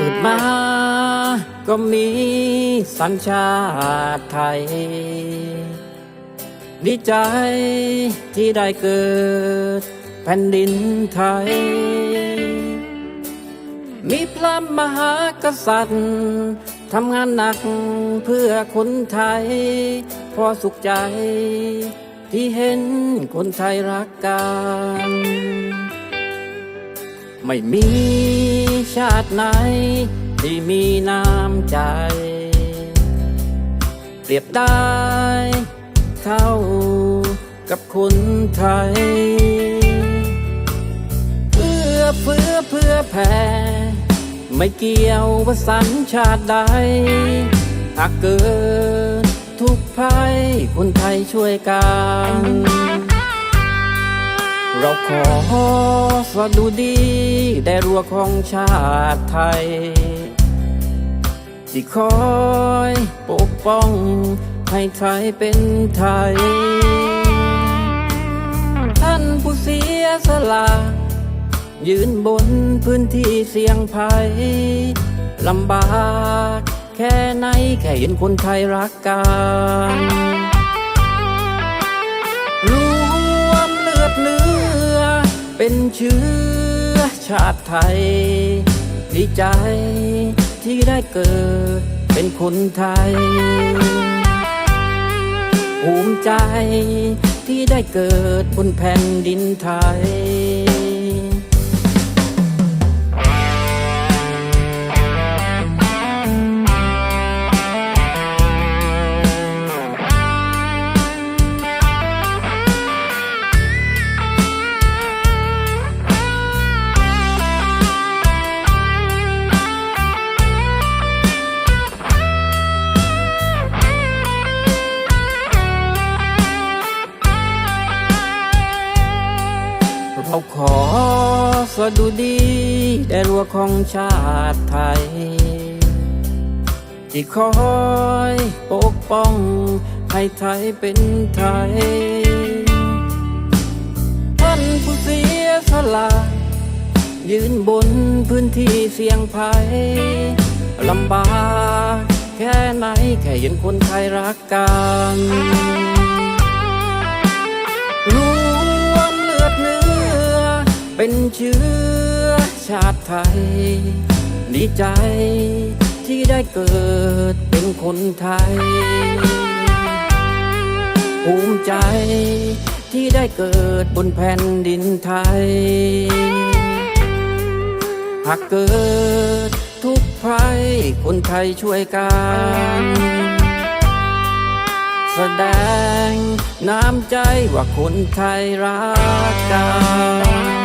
กิดมาก็มีสัญชาติไทย ดีใจที่ได้เกิดแผ่นดินไทย มีพระมหากษัตริย์ทำงานหนักเพื่อคนไทย พอสุขใจ ที่เห็นคนไทยรักกัน ไม่มี ชาติไหน ที่มีน้ำใจ เปรียบได้เท่ากับคนไทย เพื่อเพื่อเพื่อแผ่ไม่เกี่ยวว่าสัญชาติใดหากเกิดทุกภัยคนไทยช่วยกัน เราขอสวัสดีได้รัวของชาติไทย ที่คอยปกป้องให้ไทยเป็นไทย ท่านผู้เสียสละยืนบนพื้นที่เสี่ยงภัยลำบาก แค่ไหนแค่เห็นคนไทยรักกัน เป็นเชื้อชาติไทย ดีใจที่ได้เกิดเป็นคนไทย ภูมิใจที่ได้เกิดบนแผ่นดินไทย เราขอสวัสดีได้รัวของชาติไทย ที่คอยปกป้องให้ไทยเป็นไทย ท่านผู้เสียสละยืนบนพื้นที่เสี่ยงภัยลำบากแค่ไหนแค่เห็นคนไทยรักกัน เป็นเชื้อชาติไทย ดีใจที่ได้เกิดเป็นคนไทย ภูมิใจที่ได้เกิดบนแผ่นดินไทย หากเกิดทุกภัยคนไทยช่วยกันแสดงน้ำใจว่าคนไทยรักกัน